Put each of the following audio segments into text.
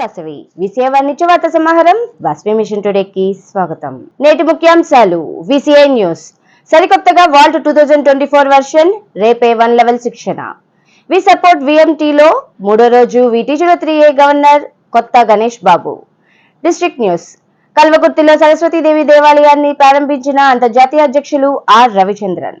జై వాసవి విసిఐ సమాహారం వాసవి మిషన్ టుడేకి స్వాగతం. నేటి ముఖ్యాంశాలు విసిఐ న్యూస్. సరికొత్తగా vault two thousand twenty four version రేపే వన్ లెవెల్ శిక్షణ. వి సపోర్ట్ విఎంటీలో మూడో రోజు VT zero three A governor కొత్త గణేష్ బాబు. District news. కల్వకుర్తిలో సరస్వతీదేవి దేవాలయాన్ని ప్రారంభించిన అంతర్జాతీయ అధ్యక్షులు R Ravichandran.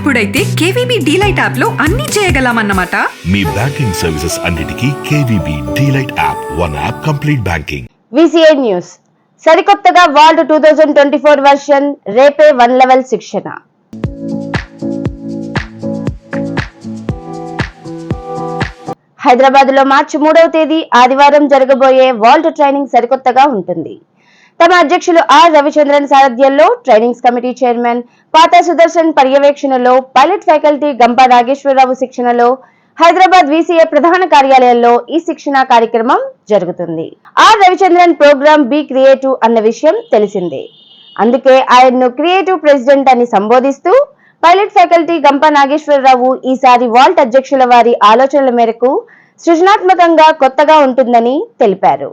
అప్పుడైతే కేవీబీ డీలైట్ యాప్లో అన్ని చేయగలమన్నమాట. మీ బ్యాంకింగ్ సర్వీసెస్ అన్నిటికీ KVB delight app one app complete banking. VCI news. సరికొత్తగా VALT two thousand twenty four version రేపే వన్ లెవెల్ శిక్షణ. హైదరాబాద్లో మార్చి మూడవ తేదీ ఆదివారం జరగబోయే వరల్డ్ ట్రైనింగ్ సరికొత్తగా ఉంటుంది. తమ అధ్యక్షులు ఆర్ రవిచంద్రన్ సారథ్యంలో ట్రైనింగ్స్ కమిటీ చైర్మన్ పాత సుదర్శన్ పర్యవేక్షణలో పైలట్ ఫ్యాకల్టీ గంప నాగేశ్వరరావు శిక్షణలో హైదరాబాద్ వీసీఏ ప్రధాన కార్యాలయంలో ఈ శిక్షణ కార్యక్రమం జరుగుతుంది. R Ravichandran program B creative అన్న విషయం తెలిసిందే. అందుకే ఆయన్ను క్రియేటివ్ ప్రెసిడెంట్ అని సంబోధిస్తూ పైలట్ ఫ్యాకల్టీ గంప నాగేశ్వరరావు ఈసారి వాల్ట్ అధ్యక్షుల వారి ఆలోచనల మేరకు సృజనాత్మకంగా కొత్తగా ఉంటుందని తెలిపారు.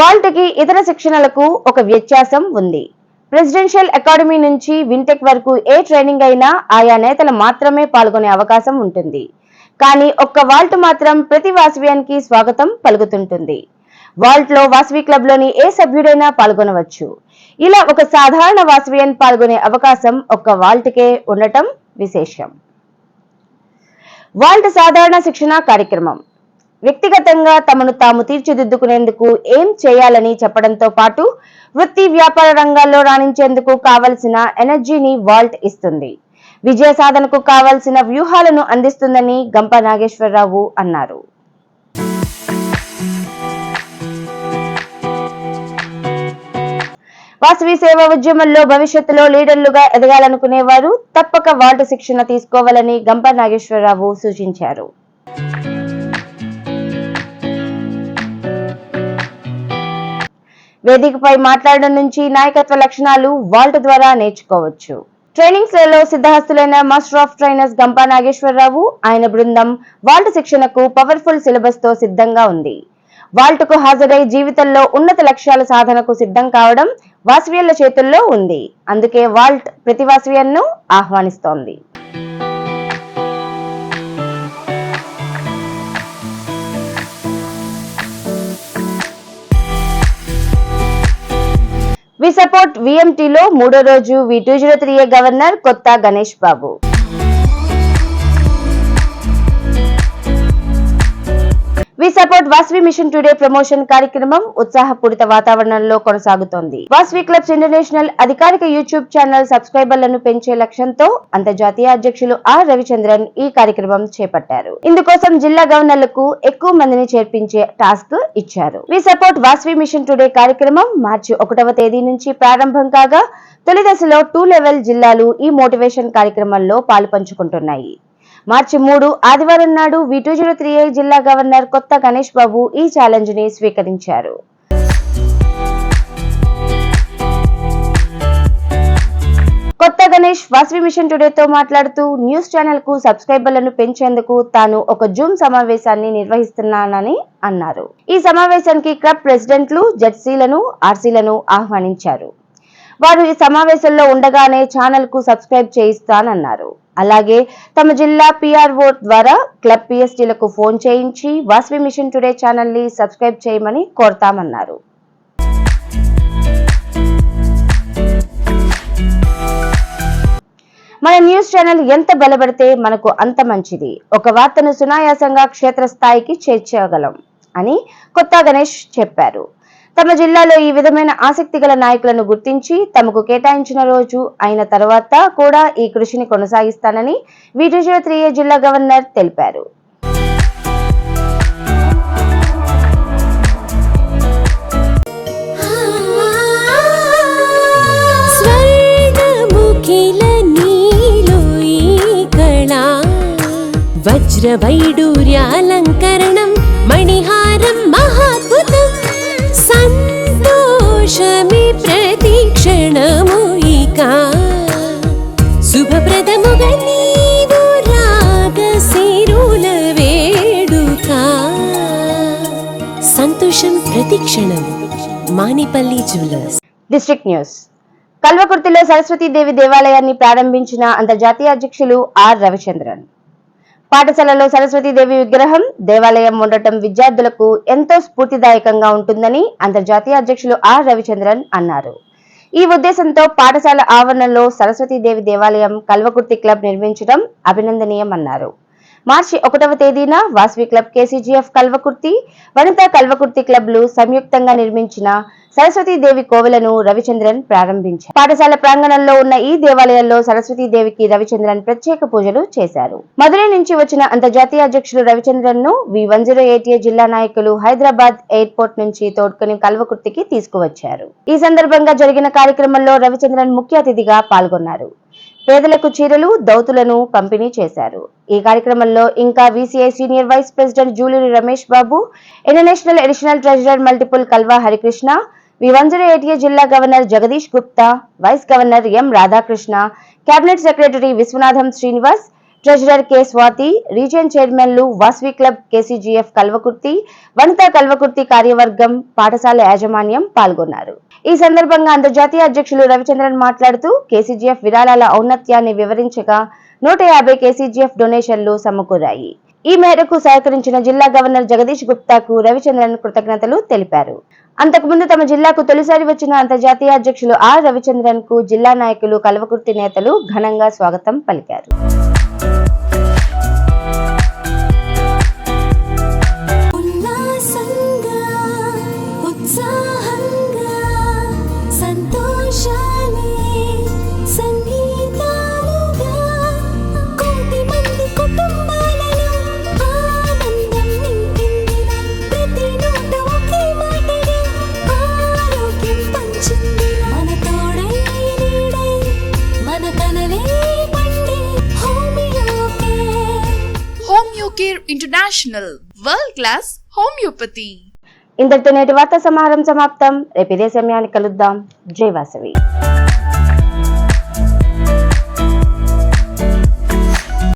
వాల్ట్కి ఇతర శిక్షణలకు ఒక వ్యత్యాసం ఉంది. ప్రెసిడెన్షియల్ అకాడమీ నుంచి వింటెక్ వరకు ఏ ట్రైనింగ్ అయినా ఆయా నేతలు మాత్రమే పాల్గొనే అవకాశం ఉంటుంది. కానీ ఒక్క వాల్ట్ మాత్రం ప్రతి వాసవ్యానికి స్వాగతం పలుకుతుంటుంది. వాల్ట్లో వాసవి క్లబ్లోని ఏ సభ్యుడైనా పాల్గొనవచ్చు. ఇలా ఒక సాధారణ వాసవియన్ పాల్గొనే అవకాశం ఒక్క వాల్ట్కే ఉండటం విశేషం. వాల్ట్ సాధారణ శిక్షణ కార్యక్రమం. వ్యక్తిగతంగా తమను తాము తీర్చిదిద్దుకునేందుకు ఏం చేయాలని చెప్పడంతో పాటు వృత్తి వ్యాపార రంగాల్లో రాణించేందుకు కావలసిన ఎనర్జీని వాల్ట్ ఇస్తుంది. విజయ సాధనకు కావలసిన వ్యూహాలను అందిస్తుందని గంప నాగేశ్వరరావు అన్నారు. వాసవి సేవా ఉద్యమంలో భవిష్యత్తులో లీడర్లుగా ఎదగాలనుకునే వారు తప్పక వాల్ట్ శిక్షణ తీసుకోవాలని గంప నాగేశ్వరరావు సూచించారు. వేదికపై మాట్లాడడం నుంచి నాయకత్వ లక్షణాలు వాల్ట్ ద్వారా నేర్చుకోవచ్చు. ట్రైనింగ్స్లలో సిద్ధహస్తులైన master of trainers Gampa Nageswararao ఆయన బృందం వాల్ట్ శిక్షణకు పవర్ఫుల్ సిలబస్తో సిద్ధంగా ఉంది. వాల్ట్కు హాజరై జీవితంలో ఉన్నత లక్ష్యాల సాధనకు సిద్ధం కావడం వాసవ్యుల చేతుల్లో ఉంది. అందుకే వాల్ట్ ప్రతి వాసవ్యన్ను ఆహ్వానిస్తోంది. సపోర్ట్ విఎంటీలో మూడో రోజు V two zero three A governor Kotha Ganesh Babu. Support Vasavi mission today promotion కార్యక్రమం ఉత్సాహపూరిత వాతావరణంలో కొనసాగుతోంది. వాస్వి క్లబ్స్ ఇంటర్నేషనల్ అధికారిక యూట్యూబ్ ఛానల్ సబ్స్క్రైబర్లను పెంచే లక్ష్యంతో అంతర్జాతీయ అధ్యక్షులు ఆర్ రవిచంద్రన్ ఈ కార్యక్రమం చేపట్టారు. ఇందుకోసం జిల్లా గవర్నర్లకు ఎక్కువ మందిని చేర్పించే టాస్క్ ఇచ్చారు. V support Vasavi mission today కార్యక్రమం మార్చి ఒకటవ తేదీ నుంచి ప్రారంభం కాగా తొలి దశలో టూ లెవెల్ జిల్లాలు ఈ మోటివేషన్ కార్యక్రమంలో పాలు పంచుకుంటున్నాయి. మార్చి మూడు ఆదివారం నాడు వి టూ జీరో త్రీ జిల్లా గవర్నర్ కొత్త గణేష్ బాబు ఈ ఛాలెంజ్ని స్వీకరించారు. కొత్త గణేష్ వాసవి మిషన్ టుడేతో మాట్లాడుతూ న్యూస్ ఛానల్కు సబ్స్క్రైబర్లను పెంచేందుకు తాను ఒక జూమ్ సమావేశాన్ని నిర్వహిస్తున్నానని అన్నారు. ఈ సమావేశానికి క్లబ్ ప్రెసిడెంట్లు జడ్సీలను ఆర్సీలను ఆహ్వానించారు. వారు ఈ సమావేశంలో ఉండగానే ఛానల్కు సబ్స్క్రైబ్ చేయిస్తానన్నారు. అలాగే తమ జిల్లా పిఆర్ఓ ద్వారా క్లబ్ పిఎస్టీలకు ఫోన్ చేయించి వాసవి మిషన్ టుడే ఛానల్ని సబ్స్క్రైబ్ చేయమని కోరతామన్నారు. మన న్యూస్ ఛానల్ ఎంత బలపడితే మనకు అంత మంచిది. ఒక వార్తను సునాయాసంగా క్షేత్రస్థాయికి చేర్చగలం అని కొత్త గణేష్ చెప్పారు. తమ జిల్లాలో ఈ విధమైన ఆసక్తి గల నాయకులను గుర్తించి తమకు కేటాయించిన రోజు అయిన తర్వాత కూడా ఈ కృషిని కొనసాగిస్తానని వీటిజీవ ఏ జిల్లా గవర్నర్ తెలిపారు. వజ్రవైడూర్యాలంకరణం మణిహారం సంతోషమి ప్రతిక్షణము ఇక. శుభప్రదముగా నీవు రాగశిరుల వేడుక. సంతోషం ప్రతిక్షణం Manipalli jewellers. District news. కల్వకుర్తిలో Saraswatidevi దేవాలయాన్ని ప్రారంభించిన అంతర్జాతీయ అధ్యక్షులు ఆర్ రవిచంద్రన్. పాఠశాలలో సరస్వతీదేవి విగ్రహం దేవాలయం ఉండటం విద్యార్థులకు ఎంతో స్ఫూర్తిదాయకంగా ఉంటుందని అంతర్జాతీయ అధ్యక్షులు ఆర్ రవిచంద్రన్ అన్నారు. ఈ ఉద్దేశంతో పాఠశాల ఆవరణలో సరస్వతీదేవి దేవాలయం కల్వకుర్తి క్లబ్ నిర్మించడం అభినందనీయమన్నారు. మార్చి ఒకటవ తేదీన వాస్వి క్లబ్ కేసీజీఎఫ్ కల్వకుర్తి వనితా కల్వకుర్తి క్లబ్లు సంయుక్తంగా నిర్మించిన సరస్వతీదేవి కోవెలను రవిచంద్రన్ ప్రారంభించారు. పాఠశాల ప్రాంగణంలో ఉన్న ఈ దేవాలయంలో సరస్వతీదేవికి రవిచంద్రన్ ప్రత్యేక పూజలు చేశారు. మదురై నుంచి వచ్చిన అంతర్జాతీయ అధ్యక్షులు రవిచంద్రన్ను వి వన్ జీరో ఎయిట్ జిల్లా నాయకులు హైదరాబాద్ ఎయిర్పోర్ట్ నుంచి తోడ్కొని కల్వకుర్తికి తీసుకువచ్చారు. ఈ సందర్భంగా జరిగిన కార్యక్రమంలో రవిచంద్రన్ ముఖ్య అతిథిగా పాల్గొన్నారు. పేదలకు చీరలు దౌతులను పంపిణీ చేశారు. ఈ కార్యక్రమంలో ఇంకా VCI senior vice president Juluri Ramesh Babu international additional treasurer multiple Kalva Harikrishna వివంజర ATA జిల్లా governor Jagadish Gupta vice governor M Radhakrishna cabinet secretary Viswanatham Srinivas treasurer K Swathi region చైర్మన్లు వాస్వి క్లబ్ కేసీజీఎఫ్ కల్వకుర్తి వనితా కల్వకుర్తి కార్యవర్గం పాఠశాల యాజమాన్యం పాల్గొన్నారు. ఈ సందర్భంగా అంతర్జాతీయ అధ్యక్షులు రవిచంద్రన్ మాట్లాడుతూ కేసీజీఎఫ్ విరాళాల ఔన్నత్యాన్ని వివరించగా నూట యాభై కేసీజీఎఫ్ డొనేషన్లు సమకూరాయి. ఈ మేరకు సహకరించిన జిల్లా గవర్నర్ జగదీష్ గుప్తాకు రవిచంద్రన్ కృతజ్ఞతలు తెలిపారు. అంతకుముందు తమ జిల్లాకు తొలిసారి వచ్చిన అంతర్జాతీయ అధ్యక్షులు ఆర్ రవిచంద్రన్కు జిల్లా నాయకులు కల్వకుర్తి నేతలు ఘనంగా స్వాగతం పలికారు. Care international world class homeopathy. ఇంతటితో నేటి వార్తా సమాహారం సమాప్తం. రేపు ఇదే సమయాన్ని కలుద్దాం. జై వాసవి.